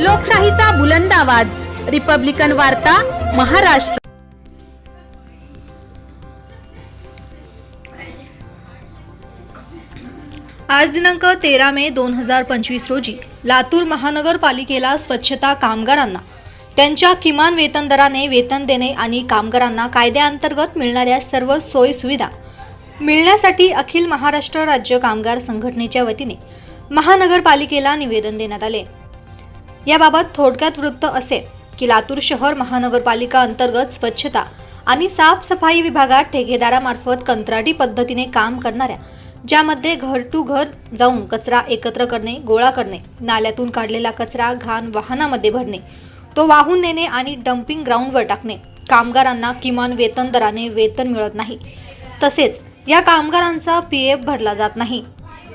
लोकशाहीचा बुलंद आवाज. रिपब्लिकन वार्ता महाराष्ट्र. आज दिनांक तेरा मे दोन हजार पंचवीस रोजी लातूर महानगरपालिकेला स्वच्छता कामगारांना त्यांच्या किमान वेतन दराने वेतन देणे आणि कामगारांना कायद्याअंतर्गत मिळणाऱ्या सर्व सोयी सुविधा मिळण्यासाठी अखिल महाराष्ट्र राज्य कामगार संघटनेच्या वतीने महानगरपालिकेला निवेदन देण्यात आले. याबाबत थोडक्यात वृत्त असे की लातूर शहर महानगरपालिका अंतर्गत स्वच्छता आणि साफसफाई विभागात ठेकेदारामार्फत कंत्राटी पद्धतीने काम करणाऱ्या ज्यामध्ये घर टू घर जाऊन कचरा एकत्र करणे गोळा करणे नाल्यातून काढलेला कचरा घाण वाहनामध्ये भरणे तो वाहून नेणे आणि डम्पिंग ग्राउंडवर टाकणे. कामगारांना किमान वेतन दराने वेतन मिळत नाही. तसेच या कामगारांचा पी एफ भरला जात नाही.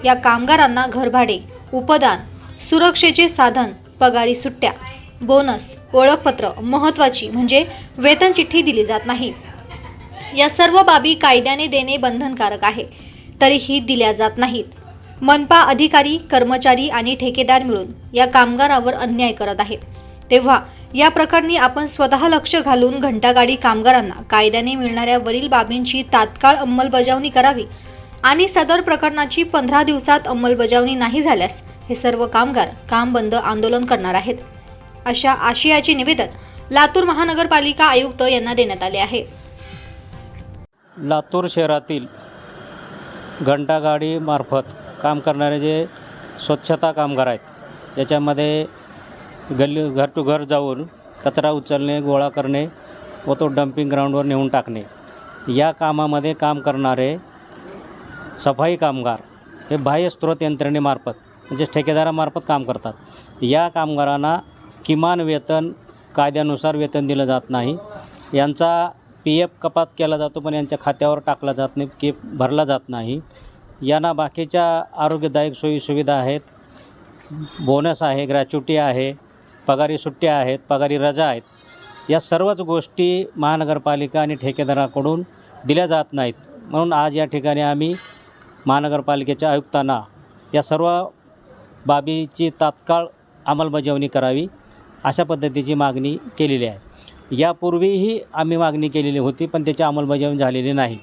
या कामगारांना घरभाडे उपदान सुरक्षेचे साधन पगारी सुट्ट्या बोनस ओळखपत्र महत्त्वाची म्हणजे वेतन चिठ्ठी दिली जात नाही. या सर्व बाबी कायद्याने देणे बंधनकारक आहे तरीही दिल्या जात नाहीत. मनपा अधिकारी कर्मचारी आणि ठेकेदार मिळून या कामगारावर अन्याय करत आहे तेव्हा या प्रकरणी आपण स्वतः लक्ष घालून घंटागाडी कामगारांना कायद्याने मिळणाऱ्या वरील बाबींची तात्काळ अंमलबजावणी करावी आणि सदर प्रकरणाची पंधरा दिवसात अंमलबजावणी नाही झाल्यास हे सर्व कामगार काम बंद आंदोलन करणार आहेत. अशा आशयाचे निवेदन लातूर महानगरपालिका आयुक्त यांना देण्यात आले आहे. लातूर शहरातील घंटागाडीमार्फत काम करणारे जे स्वच्छता कामगार आहेत याच्यामध्ये गल्ली घर टू घर जाऊन कचरा उचलणे गोळा करणे व तो डम्पिंग ग्राउंडवर नेऊन टाकणे या कामामध्ये काम करणारे सफाई कामगार हे बाह्य स्रोत यंत्रणेमार्फत म्हणजे ठेकेदारामार्फत काम करतात. या कामगारांना किमान वेतन कायद्यानुसार वेतन दिलं जात नाही. यांचा पी एफ कपात केला जातो पण यांच्या खात्यावर टाकला जात नाही की भरला जात नाही. यांना बाकीच्या आरोग्यदायक सोयीसुविधा आहेत. बोनस आहे ग्रॅच्युटी आहे पगारी सुट्ट्या आहेत पगारी रजा आहेत. या सर्वच गोष्टी महानगरपालिका आणि ठेकेदाराकडून दिल्या जात नाहीत. म्हणून आज या ठिकाणी आम्ही महानगरपालिकेच्या आयुक्तांना या सर्व बाबीची तात्काळ अंमलबजावणी करावी अशा पद्धतीची मागणी केलेली आहे. यापूर्वीही आम्ही मागणी केलेली होती पण त्याची अंमलबजावणी झालेली नाही.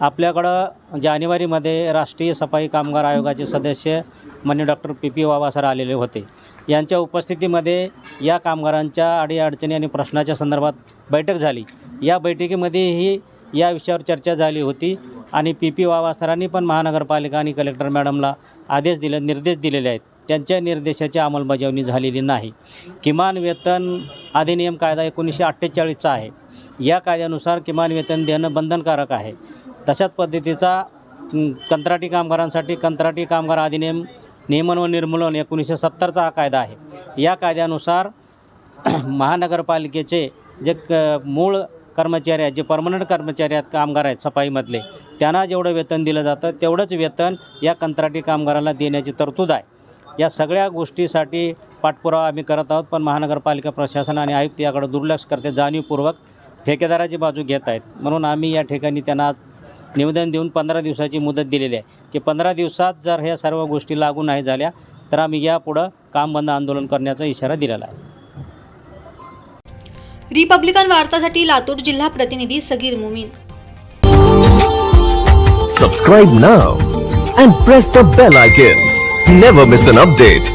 आपल्याकडं जानेवारीमध्ये राष्ट्रीय सफाई कामगार आयोगाचे सदस्य मान्य डॉक्टर पी पी बाबासाहेब आलेले होते. यांच्या उपस्थितीमध्ये या कामगारांच्या अडीअडचणी आणि प्रश्नाच्या संदर्भात बैठक झाली. या बैठकीमध्येही या विषयावर चर्चा झाली होती. आणि पी पी वावा सरांनी पण महानगरपालिका आणि कलेक्टर मॅडमला आदेश दिले निर्देश दिलेले आहेत. त्यांच्या निर्देशाची अंमलबजावणी झालेली नाही. किमान वेतन अधिनियम कायदा एकोणीसशे अठ्ठेचाळीसचा आहे. या कायद्यानुसार किमान वेतन देणं बंधनकारक आहे. तशाच पद्धतीचा कंत्राटी कामगारांसाठी कंत्राटी कामगार अधिनियम नियमन व निर्मूलन एकोणीसशे सत्तरचा हा कायदा आहे. या कायद्यानुसार महानगरपालिकेचे जे क मूळ कर्मचारी आहेत जे परमनंट कर्मचारी आहेत कामगार आहेत सफाईमधले त्यांना जेवढं वेतन दिलं जातं तेवढंच वेतन या कंत्राटी कामगाराला देण्याची तरतूद आहे. या सगळ्या गोष्टीसाठी पाठपुरावा आम्ही करत आहोत पण महानगरपालिका प्रशासन आणि आयुक्त याकडे दुर्लक्ष करते जाणीवपूर्वक ठेकेदाराची बाजू घेत आहेत. म्हणून आम्ही या ठिकाणी त्यांना निवेदन देऊन पंधरा दिवसाची मुदत दिलेली आहे की पंधरा दिवसात जर ह्या सर्व गोष्टी लागू नाही झाल्या तर आम्ही यापुढं काम बंद आंदोलन करण्याचा इशारा दिलेला आहे. रिपब्लिकन वार्तासाठी लातूर जिल्हा प्रतिनिधी Sagir मुमीन Subscribe now and press the bell icon. Never miss an update.